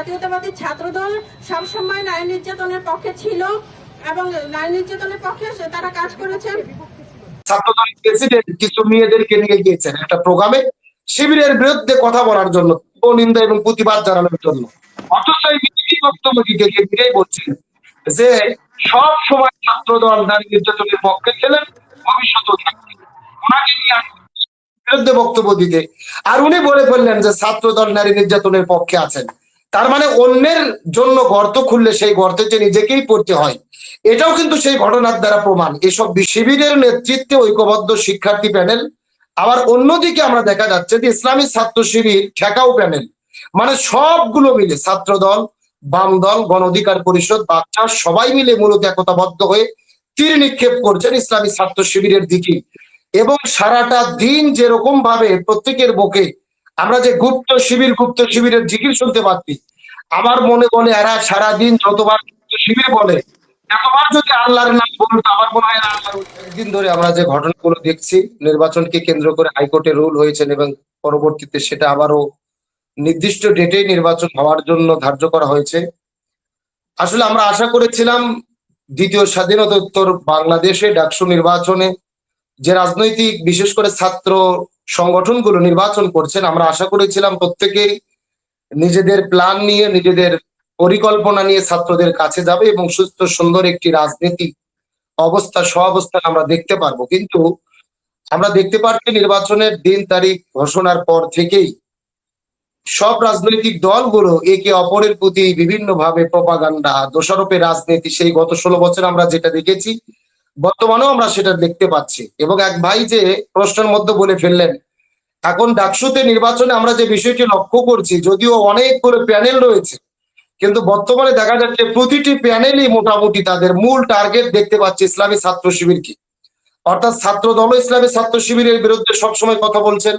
জাতীয়তাবাদী ছাত্রদল সবসময় নারী নির্যাতনের পক্ষে ছিল এবং নারী নির্যাতনের পক্ষে তারা কাজ করেছেন। ছাত্রদলের প্রেসিডেন্ট কিছু মেয়েদেরকে নিয়ে গিয়েছেন একটা প্রোগ্রামে শিবিরের বিরুদ্ধে কথা বলার জন্য, নিন্দা এবং প্রতিবাদ জানানোর জন্য। অথচ বক্তব্য গিয়ে বলছেন যে, সব সময় ছাত্রদল নারী নির্যাতনের পক্ষে ছিলেন, ভবিষ্যতেও থাকবে ওনাকে নিয়ে বিরুদ্ধে বক্তব্য দিতে আর উনি বলে ফেললেন যে, ছাত্রদল নারী নির্যাতনের পক্ষে আছেন। তার মানে অন্যের জন্য গর্ত খুললে সেই গর্তে যে নিজেকেই পড়তে হয়, এটাও কিন্তু সেই ঘটনার দ্বারা প্রমাণ। এসব শিবিরের নেতৃত্বে ঐক্যবদ্ধ শিক্ষার্থী প্যানেল। আবার অন্যদিকে আমরা দেখা যাচ্ছে যে ইসলামী ছাত্র শিবির, ঠেকাও প্যানেল। মানে সবগুলো মিলে ছাত্র দল বাম দল গণ অধিকার পরিষদ, বাচ্চা, সবাই মিলে মূলত একতাবদ্ধ হয়ে তীর নিক্ষেপ করছেন ইসলামী ছাত্র শিবিরের দিকে। এবং সারাটা দিন যেরকম ভাবে প্রত্যেকের বুকে আমরা যে গুপ্ত শিবির, গুপ্ত শিবিরের জিকির শুনতে পাচ্ছি আমার মনে বলে এরা সারাদিন যতবার শিবির বলে, এতবার যদি আল্লাহর নাম বলতো আমার মনে হয় একদিন ধরে আমরা যে ঘটনাগুলো দেখছি, নির্বাচনকে কেন্দ্র করে হাইকোর্টে রুল হয়েছেন এবং পরবর্তীতে সেটা আবারও নির্দিষ্ট ডেটেই নির্বাচন হওয়ার জন্য ধার্য করা হয়েছে। আসলে আমরা আশা করেছিলাম দ্বিতীয় স্বাধীনতোত্তর বাংলাদেশে ডাকসু নির্বাচনে যে রাজনৈতিক, বিশেষ করে ছাত্র সংগঠনগুলো নির্বাচন করছেন, আমরা আশা করেছিলাম প্রত্যেকেই নিজেদের প্ল্যান নিয়ে, নিজেদের পরিকল্পনা নিয়ে ছাত্রদের কাছে যাবে এবং সুস্থ, সুন্দর একটি রাজনীতি অবস্থা সহাবস্থান আমরা দেখতে পারব। কিন্তু আমরা দেখতে পাচ্ছি নির্বাচনের দিন, তারিখ ঘোষণার পর থেকেই সব রাজনৈতিক দলগুলো একে অপরের প্রতি বিভিন্ন ভাবে প্রপাগান্ডা দোষারোপের রাজনীতি। সেই গত ষোলো বছর আমরা যেটা দেখেছি, বর্তমানেও আমরা সেটা দেখতে পাচ্ছি। এবং এক ভাই যে প্রশ্নের মধ্যে বলে ফেললেন এখন ডাকসুতে নির্বাচনে আমরা যে বিষয়টি লক্ষ্য করছি, যদিও অনেকগুলো প্যানেল রয়েছে, কিন্তু বর্তমানে দেখা যাচ্ছে প্রতিটি প্যানেলই মোটামুটি তাদের মূল টার্গেট দেখতে পাচ্ছে ইসলামী ছাত্র শিবিরকে। অর্থাৎ ছাত্র দল ইসলামী ছাত্র শিবিরের বিরুদ্ধে সবসময় কথা বলছেন।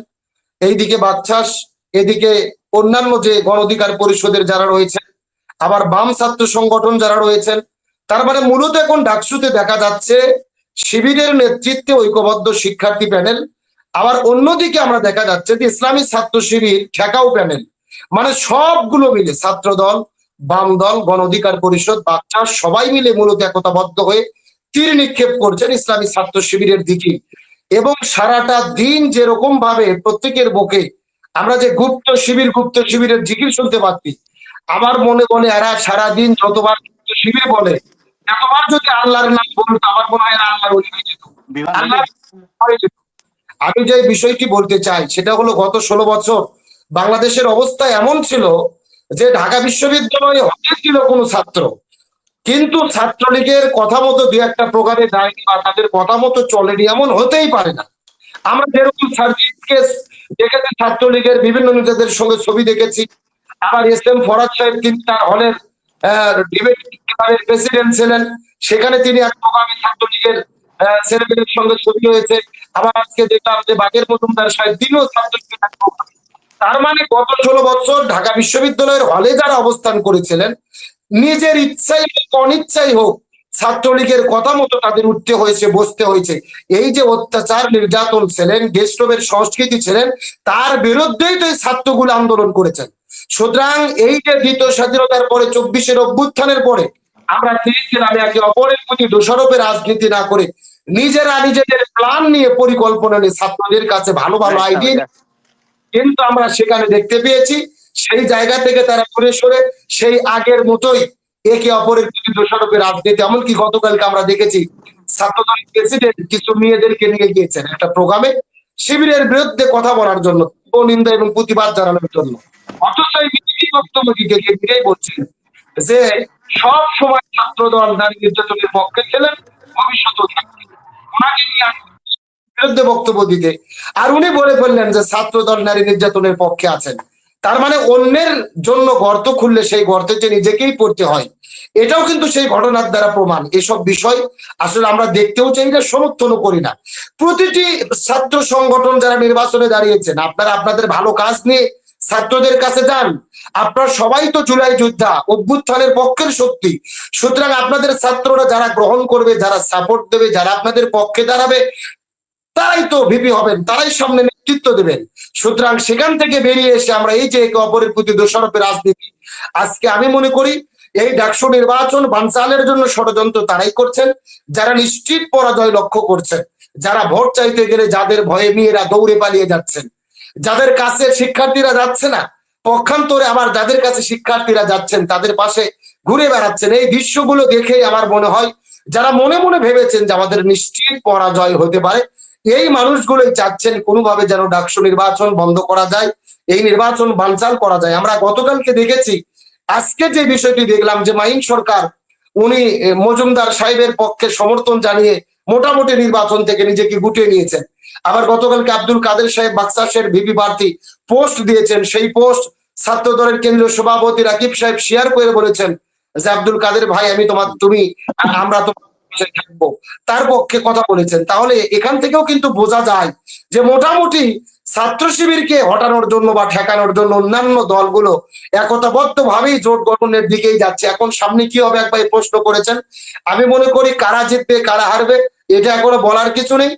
এইদিকে বাচ্চাস এদিকে অন্যান্য যে গণ অধিকার পরিষদের যারা রয়েছেন, আবার বাম ছাত্র সংগঠন যারা রয়েছেন, তার মানে মূলত এখন ডাকসুতে দেখা যাচ্ছে শিবিরের নেতৃত্বে ঐক্যবদ্ধ শিক্ষার্থী প্যানেল আবার অন্যদিকে আমরা দেখা যাচ্ছে যে ইসলামী ছাত্র শিবির ঠেকাও প্যানেল মানে সবগুলো মিলে ছাত্র দল বাম দল গণ অধিকার পরিষদ বাচ্চা সবাই মিলে মূলত একতাবদ্ধ হয়ে তীর নিক্ষেপ করছেন ইসলামী ছাত্র শিবিরের দিকে এবং সারাটা দিন যেরকম ভাবে প্রত্যেকের বুকে আমরা যে গুপ্ত শিবির গুপ্ত শিবিরের জিকির শুনতে পাচ্ছি আমার মনে মনে এরা সারাদিন যতবার গুপ্ত শিবির বলে এতবার যদি আল্লাহর নাম বলতো আমার মনে হয় আল্লাহর অলি হয়ে যেত যেত। আমি যে বিষয়টি বলতে চাই, সেটা হলো গত ষোলো বছর বাংলাদেশের অবস্থা এমন ছিল যে ঢাকা বিশ্ববিদ্যালয়ে হতে ছিল কোনো ছাত্র। কিন্তু ছাত্রলীগের কথা মতো দু একটা প্রকারে যায়নি বা তাদের কথা মতো চলেনি, এমন হতেই পারে না। আমরা যেরকম কেস দেখেছি, ছাত্রলীগের বিভিন্ন নেতাদের সঙ্গে ছবি দেখেছি। আবার এস এম ফরাজ সাহেব তিনি তার হলের ডিবেট প্রেসিডেন্ট ছিলেন। সেখানে তিনি এক প্রোগ্রামে ছাত্রলীগের আহ, ছেলেমেয়েদের সঙ্গে ছবি হয়েছে। আবার আজকে দেখলাম যে বাগের মজুমদার সাহেব তিনিও ছাত্রলীগের তার মানে গত ষোলো বছর ঢাকা বিশ্ববিদ্যালয়ের হলে যারা অবস্থান করেছিলেন নিজের ইচ্ছাই হোক অনিচ্ছাই হোক ছাত্রলীগের কথা মতো তাদের উঠতে হয়েছে বসতে হয়েছে। এই যে অত্যাচার নির্যাতন ছিলেন গেস্টবের সংস্কৃতি ছিলেন তার বিরুদ্ধেই তো এই ছাত্রগুলো আন্দোলন করেছেন। সুতরাং এই যে দ্বিতীয় স্বাধীনতার পরে চব্বিশের অভ্যুত্থানের পরে আমরা চেয়েছিলাম একে অপরের প্রতি দোষারোপের রাজনীতি না করে নিজেরা নিজেদের প্ল্যান নিয়ে পরিকল্পনা নিয়ে ছাত্রদের কাছে ভালো ভালো আইডিয়া কিন্তু আমরা সেখানে দেখতে পেয়েছি সেই জায়গা থেকে তারা ঘুরে সরে সেই আগের মতোই একে অপরের প্রতি দোষারোপের রাজনীতি এমনকি গতকালকে আমরা দেখেছি ছাত্রদলের প্রেসিডেন্ট কিছু মেয়েদেরকে নিয়ে গিয়েছেন একটা প্রোগ্রামে শিবিরের বিরুদ্ধে কথা বলার জন্য নিন্দা এবং প্রতিবাদ জানানোর জন্য। অথচ এই বক্তব্য ফিরেই বলছেন যে সব সময় ছাত্রদল নারী নির্যাতনের পক্ষে ছিলেন ভবিষ্যতেও থাকবে। বিরুদ্ধে বক্তব্য দিতে। আর উনি বলে ফেললেন যে ছাত্রদল নারী নির্যাতনের পক্ষে আছেন। তার মানে অন্যের জন্য গর্ত খুললে সেই গর্তে যে নিজেকেই পড়তে হয়, এটাও কিন্তু সেই ঘটনার দ্বারা প্রমাণ। এসব বিষয় আসলে আমরা দেখতেও চাই না সমর্থনও করি না। প্রতিটি ছাত্র সংগঠন যারা নির্বাচনে দাঁড়িয়েছেন, আপনারা আপনাদের ভালো কাজ নিয়ে ছাত্রদের কাছে যান। আপনারা সবাই তো জুলাই যোদ্ধা, অভ্যুত্থানের পক্ষের শক্তি। সুতরাং আপনাদের ছাত্ররা যারা গ্রহণ করবে, যারা সাপোর্ট দেবে, যারা আপনাদের পক্ষে দাঁড়াবে, তারাই তো ভিপি হবেন, তারাই সামনে নেতৃত্ব দেবেন। সুতরাং সেখান থেকে বেরিয়ে এসে আমরা এই যে একে অপরের প্রতি দোষারোপের রাজনীতি, আজকে আমি মনে করি এই ডাকসু নির্বাচন বানচালের জন্য ষড়যন্ত্র তারাই করছেন, যারা নিশ্চিত পরাজয় লক্ষ্য করছেন, যারা ভোট চাইতে গেলে যাদের ভয়ে মেয়েরা দৌড়ে পালিয়ে যাচ্ছেন। যাদের কাছে শিক্ষার্থীরা যাচ্ছে না, পক্ষান্তরে আবার যাদের কাছে শিক্ষার্থীরা যাচ্ছেন, তাদের পাশে ঘুরে বেড়াচ্ছেন। এই দৃশ্যগুলো দেখেই আমার মনে হয়, যারা মনে মনে ভেবেছেন যে আমাদের নিশ্চিত পরাজয় হতে পারে, এই মানুষগুলোই চাচ্ছেন কোনোভাবে যেন ডাকসু নির্বাচন বন্ধ করা যায়, এই নির্বাচন বানচাল করা যায়। আমরা গতকালকে দেখেছি, আজকে যে বিষয়টি দেখলাম যে মাইন সরকার, উনি মজুমদার সাহেবের পক্ষে সমর্থন জানিয়ে মোটামুটি নির্বাচন থেকে নিজেকে গুটিয়ে নিয়েছেন। আবার গতকালকে আব্দুল কাদের সাহেব বাক্সাসের ভিপি প্রার্থী পোস্ট দিয়েছেন। সেই পোস্ট ছাত্র দলের কেন্দ্রীয় সভাপতি রাকিব সাহেব শেয়ার করে বলেছেন যে, আব্দুল কাদের ভাই, আমি তোমার, তুমি আমরা তো থাকব। তার পক্ষে কথা বলেছেন। তাহলে এখান থেকেও কিন্তু বোঝা যায় যে, মোটামুটি ছাত্র শিবিরকে হটানোর জন্য বা ঠেকানোর জন্য অন্যান্য দলগুলো একতাবদ্ধ ভাবেই জোট গঠনের দিকেই যাচ্ছে। এখন সামনে কি হবে একবার প্রশ্ন করেছেন। আমি মনে করি কারা জিতবে, কারা হারবে, এটা এখনও বলার কিছু নেই।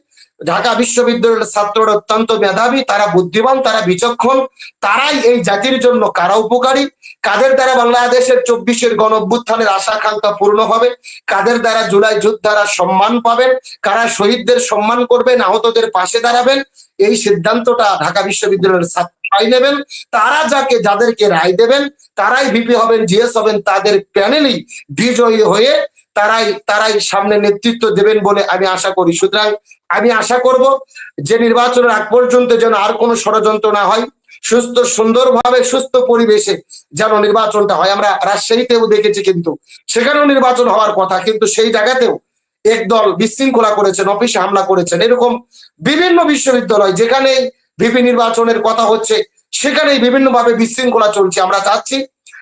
ঢাকা বিশ্ববিদ্যালয়ের ছাত্ররা অত্যন্ত মেধাবী, তারা বুদ্ধিমান, তারা বিচক্ষণ, তারাই এই জাতির জন্য কারা উপকারী? কাদের দ্বারা বাংলাদেশের চব্বিশের গণ অভ্যুত্থানের আশা পূর্ণ হবে? কাদের দ্বারা জুলাই যোদ্ধারা সম্মান পাবেন? কারা শহীদদের সম্মান করবেন? আহতদের পাশে দাঁড়াবেন? এই সিদ্ধান্তটা ঢাকা বিশ্ববিদ্যালয়ের ছাত্ররাই নেবেন। তারা যাকে, যাদেরকে রায় দেবেন, তারাই ভিপি হবেন জিএস হবেন, তাদের প্যানেলই বিজয়ী হয়ে তারাই তারাই সামনে নেতৃত্ব দেবেন বলে আমি আশা করি। সুতরাং আমি আশা করব যে নির্বাচনের আগ পর্যন্ত যেন আর কোনো ষড়যন্ত্র না হয়, সুস্থ, সুন্দরভাবে সুস্থ পরিবেশে যেন নির্বাচনটা হয়। আমরা রাজশাহীতেও দেখেছি কিন্তু সেখানেও নির্বাচন হওয়ার কথা, কিন্তু সেই জায়গাতেও একদল বিশৃঙ্খলা করেছেন, অফিসে হামলা করেছেন। এরকম বিভিন্ন বিশ্ববিদ্যালয় যেখানে ভিপি নির্বাচনের কথা হচ্ছে, সেখানেই বিভিন্নভাবে বিশৃঙ্খলা চলছে। আমরা চাচ্ছি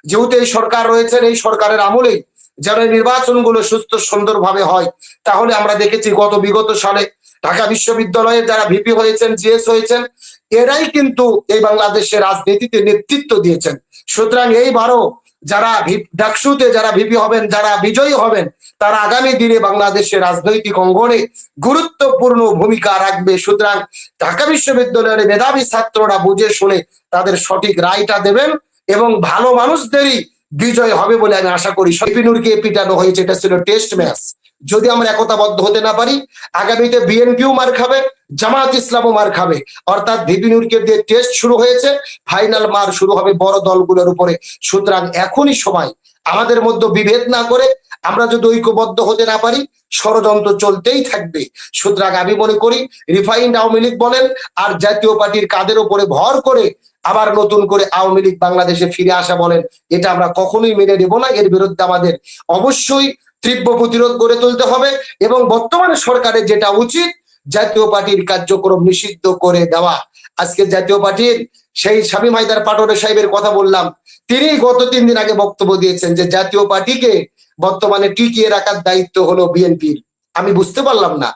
যেহেতু এই সরকার রয়েছেন, এই সরকারের আমলেই যেন এই নির্বাচনগুলো সুস্থ সুন্দরভাবে হয়, তাহলে আমরা দেখেছি গত বিগত সালে ঢাকা বিশ্ববিদ্যালয়ে যারা ভিপি হয়েছেন, জিএস হয়েছেন, এরাই কিন্তু এই বাংলাদেশের রাজনীতিতে নেতৃত্ব দিয়েছেন। সুতরাং এইবারও যারা ডাকসুতে যারা ভিপি হবেন, যারা বিজয়ী হবেন, তারা আগামী দিনে বাংলাদেশের রাজনৈতিক অঙ্গনে গুরুত্বপূর্ণ ভূমিকা রাখবে। সুতরাং ঢাকা বিশ্ববিদ্যালয়ের মেধাবী ছাত্ররা বুঝে শুনে তাদের সঠিক রায়টা দেবেন এবং ভালো মানুষদেরই বিজয় হবে বলে আমি আশা করি। শৈপিনুরকে পিটানো হয়েছে, এটা ছিল টেস্ট ম্যাচ যদি আমরা একতাবদ্ধ হতে না পারি, আগামীতে বিএনপিও মার খাবে জামাত ইসলামও মার খাবে। অর্থাৎ ভিপিনুরকে দিয়ে টেস্ট শুরু হয়েছে ফাইনাল মার শুরু হবে বড় দলগুলোর উপরে। সুতরাং এখনই সময় আমাদের মধ্যে বিভেদ না করে আমরা যদি ঐক্যবদ্ধ হতে না পারি, ষড়যন্ত্র চলতেই থাকবে। সুতরাং আমি মনে করি, রিফাইন্ড আওয়ামী লীগ বলেন, আর জাতীয় পার্টির কাদের উপরে ভর করে আবার নতুন করে আওয়ামী লীগ বাংলাদেশে ফিরে আসা বলেন, এটা আমরা কখনোই মেনে নেব না। এর বিরুদ্ধে আমাদের অবশ্যই তীব্র প্রতিরোধ গড়ে তুলতে হবে এবং বর্তমানে সরকারের যেটা উচিত, জাতীয় পার্টির কার্যক্রম নিষিদ্ধ করে দেওয়া। আজকে জাতীয় পার্টির সেই শামীম হায়দার পাটোয়ারি সাহেবের কথা বললাম। তিনি গত তিন দিন আগে বক্তব্য দিয়েছেন যে জাতীয় পার্টিকে বর্তমানে টিকিয়ে রাখার দায়িত্ব হলো বিএনপির আমি বুঝতে পারলাম না।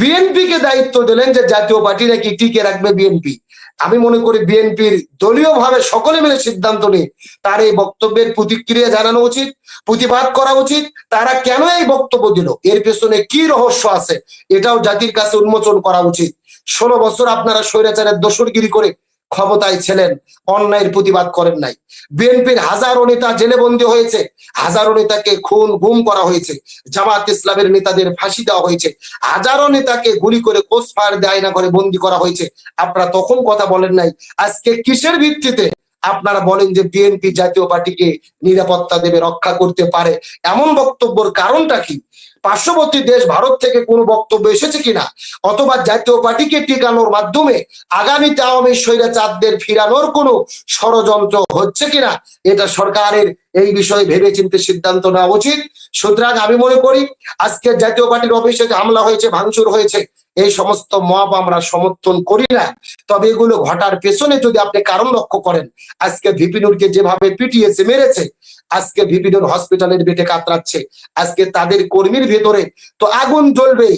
বিএনপি কে দায়িত্ব দিলেন যে জাতীয় পার্টি নাকি টিকে রাখবে বিএনপি। আমি মনে করি বিএনপির দলীয় ভাবে সকলে মিলে সিদ্ধান্ত নিয়ে তার এই বক্তব্যের প্রতিক্রিয়া জানানো উচিত, প্রতিবাদ করা উচিত, তারা কেন এই বক্তব্য দিল, এর পেছনে কি রহস্য আছে, এটাও জাতির কাছে উন্মোচন করা উচিত। ষোলো বছর আপনারা স্বৈরাচারের দোষরগিরি করে ক্ষমতায় ছিলেন, অন্যায়ের প্রতিবাদ করেন নাই। বিএনপির হাজারো নেতা জেলে বন্দী হয়েছে, হাজারো নেতাকে খুন গুম করা হয়েছে, জামাত ইসলামের নেতাদের ফাঁসি দেওয়া হয়েছে, হাজারো নেতাকে গুলি করে কোষ দেয় না করে বন্দি করা হয়েছে। আপনারা তখন কথা বলেন নাই, আজকে কিসের ভিত্তিতে আপনারা বলেন যে বিএনপি জাতীয় পার্টিকে নিরাপত্তা দেবে, রক্ষা করতে পারে? এমন বক্তব্যর কারণটা কি? পার্শ্ববর্তী দেশ ভারত থেকে কোনো বক্তব্য এসেছে কিনা? অথবা জাতীয় পার্টিকে টিকানোর মাধ্যমে আগামীতে আওয়ামী স্বৈরাচারদের ফিরানোর কোনো ষড়যন্ত্র হচ্ছে কিনা? এটা সরকারের এই বিষয়ে ভেবে চিন্তে সিদ্ধান্ত নেওয়া উচিত। সুতরাং আমি মনে করি, আজকে জাতীয় পার্টির অফিসে হামলা হয়েছে, ভাঙচুর হয়েছে, এই সমস্ত মব আমরা সমর্থন করি না। তবে এগুলো ঘটার পেছনে যদি আপনি কারণ লক্ষ্য করেন, আজকে ভিপিনুরকে যেভাবে পিটিয়েছে মেরেছে আজকে ভিপিডোর হসপিটালের বেটে কাতরাচ্ছে। আজকে তাদের কর্মীর ভেতরে তো আগুন জ্বলবেই।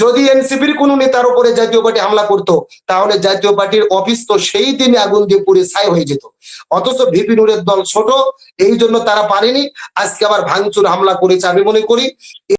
যদি এনসিপির কোন নেতার উপরে জাতীয় পার্টি হামলা করত, তাহলে জাতীয় পার্টির অফিস তো সেই দিনে আগুন দিয়ে পুড়ে ছাই হয়ে যেত। অথচ ভিপি নুরের দল ছোট, এই জন্য তারা পারেনি। আজকে আবার ভাঙচুর হামলা করেছে আমি মনে করি।